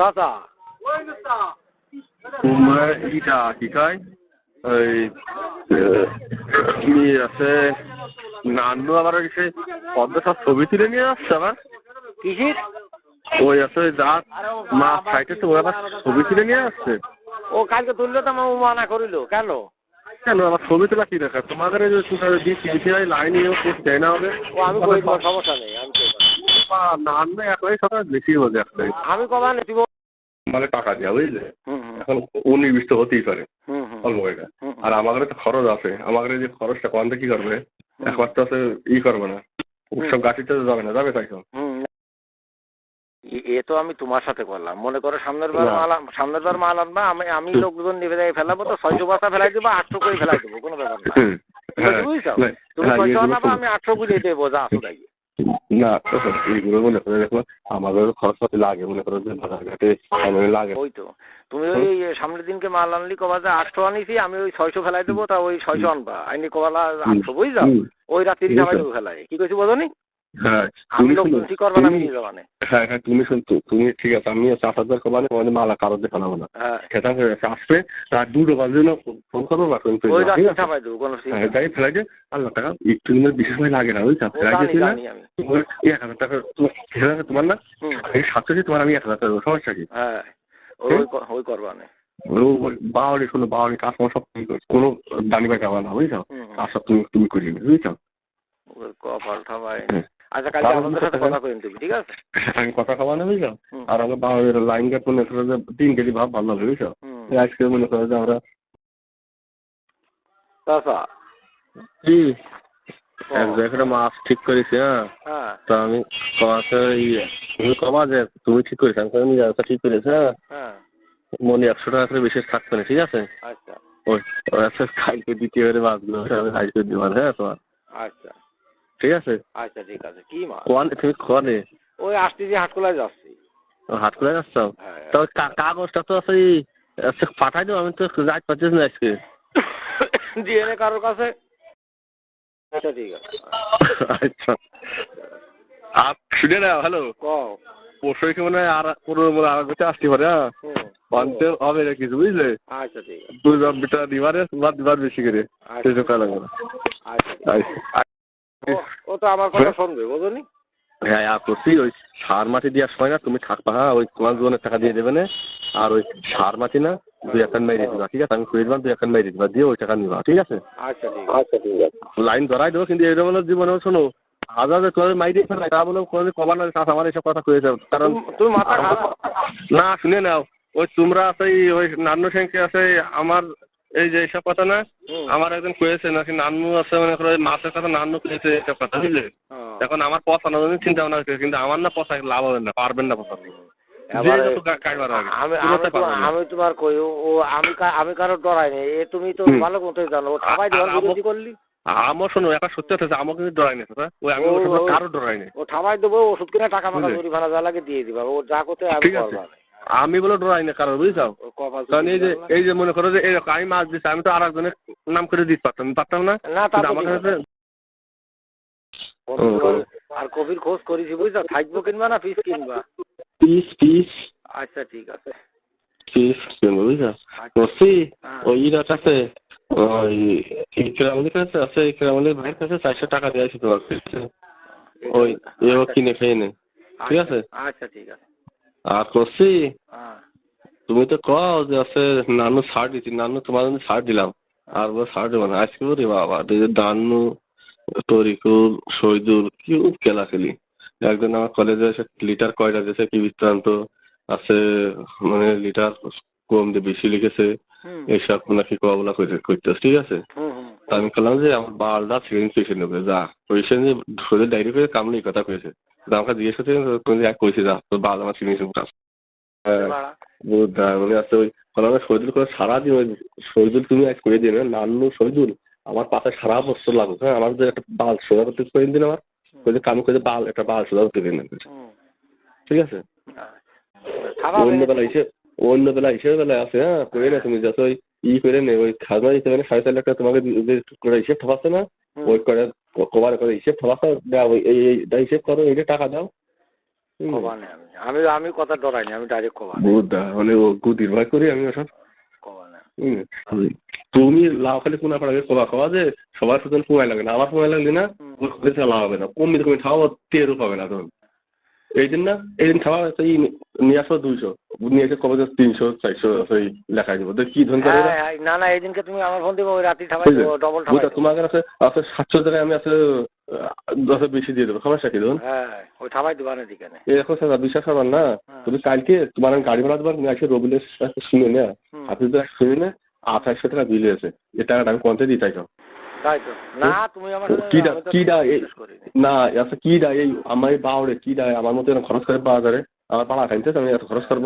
চাচা তোমরা ইটা কি কয়? ওই কি আছে? নান্নু আবার ওই সে পদ্মা সব ছবি তুলে নিয়ে আসছে আবার? কিসির? ওই আছে ওই রাত মা তো ওই আবার ছবি তুলে নিয়ে আসছে। ও কালকে তুললে তো আমার মানা করিল কেন? কেন? আবার ছবি তোলা কি দেখা তোমাদের যে বিসিআই লাইন দেয় না হবে? ও আমি সমস্যা নেই আমি। নান্নু একলাই সকাল বেশি বোঝে একলাই। আমি কবা নেই দিব মানে টাকা দেওয়া বুঝলে? এখন উনিশ হতেই পারে অল্প এটা আর আমাদের তো খরচ আছে আমাদের যে খরচটা কমতে কি করবে? একবার তো ই করবে না উৎসব গাছিতে তো যাবে না যাবে তাই তো? এ- তো আমি তোমার সাথে করলাম মনে করো সামনের বার। মাল সামনের বার মাল আনবা আমি আমি লোকজন নিভে যাই ফেলাবো তো ছয়শো বস্তা ফেলাই দেবো আটশো করে ফেলাই দেবো কোনো ব্যাপার না। হুম। হ্যাঁ, বুঝছ? তুমি হ্যাঁ, ছয়শো আনাবা আমি আটশো করে দেবো যা আসো দেখি না এগুলো এইগুলো মনে করে দেখো? আমাদের খরচপাতি লাগে মনে করো যে বাজারঘাটে লাগে। ওই তো। তুমি ওই সামনের দিনকে মাল আনলি কবা যে আটশো আনিছি আমি ওই ছয়শো ফেলাই দেবো তা ওই ছয়শো আনবা। আইনি কবালা আটশো বুঝলা ওই রাত্রি ফেলাই। কি কইছি বলো নি? হ্যাঁ তুমি করবে হ্যাঁ হ্যাঁ তুমি শুনতো তুমি ঠিক আছে আমি কমানে তোমাদের মালা না। হ্যাঁ। খেতাম আসবে রাত দুটো বাজে না ফোন করব বা ফোন ওই ঠিক আছে? ছাপাই দেবো কোনো ঠিক হ্যাঁ তাই ফেলাই যে আল্লাহ টাকা একটু দিনের বিশেষ সময় লাগে না বুঝছ? ফেলাই না এক হাজার টাকা তোমার তোমার না এই সাতশো তোমার আমি এক হাজার টাকা দেবো, সমস্যা কি? হ্যাঁ ওই ওই ক- ওই করবানে বাউরি কাজ সব তুমি করছ কোনো বাকি আমার না বুঝছ। কাজ সব তুমি তুমি করি বুঝছ? ওই কপাল ঠাবাই হুম। আচ্ছা কালকে আমাদের সাথে কথা কইন তুমি ঠিক আছে? আমি কথা খাওয়া না বুঝছ? আর আমরা বাউরের লাইন গেট মনে করো যে তিন কেজি ভাব ভালো হবে বুঝছ? আজকে মনে করো যে আমরা চাচা। কি? এক জায়গায় মাছ ঠিক করেছি হ্যাঁ? হ্যাঁ। তো আমি কমাতে তুমি কমা যে তুমি ঠিক করেছ আমি আমি জায়গাটা ঠিক করেছি হ্যাঁ? হ্যাঁ। মনে একশো টাকা করে বিশেষ থাকবে না ঠিক আছে? আচ্ছা। ওই আছে কালকে দ্বিতীয় বারে মাছগুলো আমি আজকে দিবার হ্যাঁ তোমার। আচ্ছা। ঠিক আছে? আচ্ছা ঠিক আছে। কি মা কোয়ান তুমি কোয়ানে ওই আসতেছি হাটকোলায় যাচ্ছি। করে যাচ্ছ? হ্যাঁ তো কাগজটা তো আচ্ছা পাঠাই দেবো আমি তো যাই পাচ্ছিস না আজকে। দিয়ে নে কারোর কাছে? আচ্ছা ঠিক আছে। আচ্ছা। আর শুনে না হ্যালো? পরশুই কি মনে হয় আর পুরো মানে আর গোটা আসতে পারে হ্যাঁ? পানতে হবে না কিছু বুঝলে? আচ্ছা ঠিক আছে। দুই বার বিটা দিবারে তোমার দিবার বেশি করে। আচ্ছা। সেই আচ্ছা তো আমার কথা শুনবে বুঝলি? হ্যাঁ আর করছি ওই সার মাটি দেওয়ার সময় না তুমি থাকবা হ্যাঁ ওই তোমার জীবনের টাকা দিয়ে দেবে না। আর ওই সার মাটি না দুই একান মেরে দিবা ঠিক আছে? আমি কুড়ি দিলাম দুই একান মেরে দিবা দিয়ে ওই টাকা নিবা ঠিক আছে? আচ্ছা ঠিক আচ্ছা ঠিক আছে। লাইন ধরাই দেবো কিন্তু এরকম জীবনে শোনো হাজার তোমাদের মাইরে ফেলাই তা বলে কোনো কমানোর চাষ আমার এসব কথা কয়েছে কারণ তুমি- তুমি মাথা না শুনে নাও ওই তোমরা আছে ওই নান্নু সেনকে আছে আমার এই যে এইসব কথা না আমার একজন কয়েছে নাকি নান্নু আছে মনে করো মাছের কথা নান্নু কয়েছে এইসব কথা বুঝলে। এখন আমার পচানোর জন্য চিন্তা ভাবনা করছে কিন্তু আমার না পচা লাভ হবে না পারবেন না পচাতে আমি তোমার কই ও আমি আমি কারও ডরাই নেই এ তুমি তো ভালো মতোই জানো ও সবাই বিরোধী করলি? আমার শোনো একটা সত্যি কথা আমাকে কিন্তু ডরাই না? কথা ওই আমি কারও ডরাই না ও ঠাবাই দেবো ওষুধ কিনে টাকা মাকা? জরিমানা যা লাগে দিয়ে দিবা ও যা করতে আমি করবা। আমি বলে ডরাই না কারও বুঝছ? কারণ এই যে এই যে মনে করো যে এরকম আমি মাছ দিচ্ছি আমি তো আর একজনের নাম করে দিতে পারতাম পারতাম না? আমার কাছে আর কবির খোঁজ করেছি বুঝছ? থাকব কিনবা না পিস কিনবা? Piece piece. আচ্ছা ঠিক আছে। পিস কিনবো বুঝছ? আচ্ছা। হ্যাঁ। ওই কাছে ওই ইকরামুলের কাছে আছে ইকরামুলের ভাইয়ের কাছে চারশো টাকা দিয়েছি তোমার কাছে ওই এও কিনে খেয়ে নে ঠিক আছে? আচ্ছা ঠিক আছে। আর করছি হ্যাঁ। তুমি তো কও যে আছে নানু ছাড় দিচ্ছি নানু তোমার জন্য ছাড় দিলাম। আর বল ছাড় দেবো না। আজকে বলি বাবা যে দান্নু তরিকুল শহীদুল কি খেলা খেলি একজন আমার কলেজে এসে লিটার কয়টা দিয়েছে কি বৃত্তান্ত আছে মানে লিটার কম দিয়ে বেশি লিখেছে। এইসব নাকি কবলা করে করতেছে ঠিক আছে? আমি বললাম যে আমার বালটা সেকেন্ড পেশেন্ট নেবে যা। পেশেন্ট যে সোজা ডায়েরি করে এই কথা কয়েছে আমাকে জিজ্ঞেস করছে তুমি এক কইছে যা তোর বাল আমার চিনিস হ্যাঁ। বাড়া। বুঝা মানে আছে ওই বললাম শহীদুল করে সারাদিন ওই শহীদুল তুমি আজ করে দিন নান্নু শহীদুল আমার পাশে সারা বছর লাগুক। হ্যাঁ আমার যে একটা বাল সোজা করতে করে দিন আমার কইছে কামি করে বাল একটা বাল সোজা করতে দিন। ঠিক আছে? অন্য বেলা হিসেবে অন্য বেলা হিসেবে বেলায় আছে হ্যাঁ করে না তুমি যাতে ওই ই করে নে ওই খাজনা দিতে পারে সাড়ে চার লাখ টাকা তোমাকে যে করে হিসেব ঠকাচ্ছে না? ওই করে কবার করে হিসেব ঠকাচ্ছে দাও ওই এই এইটা হিসেব করো এইটা টাকা দাও। কবানে আমি। আমি আমি কথা ডরাইনি আমি ডাইরেক্ট কবানে বুদ্ধা মানে ও গুদির ভয় করি আমি ওসব। কবানে। তুমি লাউ খালি কোনা পাড়াকে কবা খাওয়া যে সবার সাথে সময় লাগে না আমার সময় লাগলে না। ওর চালা হবে না। কমনি তুমি খাওয়া টেরও পাবে না তখন এই দিন না এই দিন খাওয়া সেই নিয়ে আসো দুইশো। নিয়ে এসে কবে তিনশো চারশো সেই লেখাই দেবো। তো কি করে? হ্যাঁ হ্যাঁ, না না এই দিনকে তুমি আমার ফোন দিবো বুঝলে? দেবো ডবল দেবো। তোমার কাছে আছে সাতশো জায়গায় আমি আছে দশ বেশি দিয়ে দেবো। সমস্যা কি ধরুন? হ্যাঁ ওই ঠাবাই দিবা না দিকে দেখো স্যার বিশ্বাস করবেন না। হ্যাঁ। তুমি কালকে তোমার আমি গাড়ি ভাড়া দেবার তুমি আসে রবিলের শুনে না। আপনি তো শুনে না আঠাশশো টাকা বিল আছে। এই টাকাটা আমি কোনতে দিই তাই তো না তো কিডা এই। না আচ্ছা কি এই আমার এই বাউরে কি দা আমার মতো এরকম খরচ করে আমার পাড়া আমি এত খরচ করব?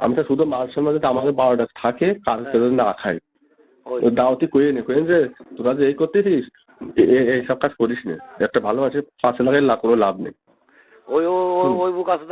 আমি তো শুধু আমাদের বারোটা থাকে কালকে না খাই। ওই। ও দাওয়াতি কয়ে নে কয়ে যে তোরা যে এই করতেছিস এ- এ- এইসব কাজ করিস না। একটা ভালো আছে পাঁচশো লাগাই লাভ কোনো লাভ নেই। ওই ওই ওই বুক আছে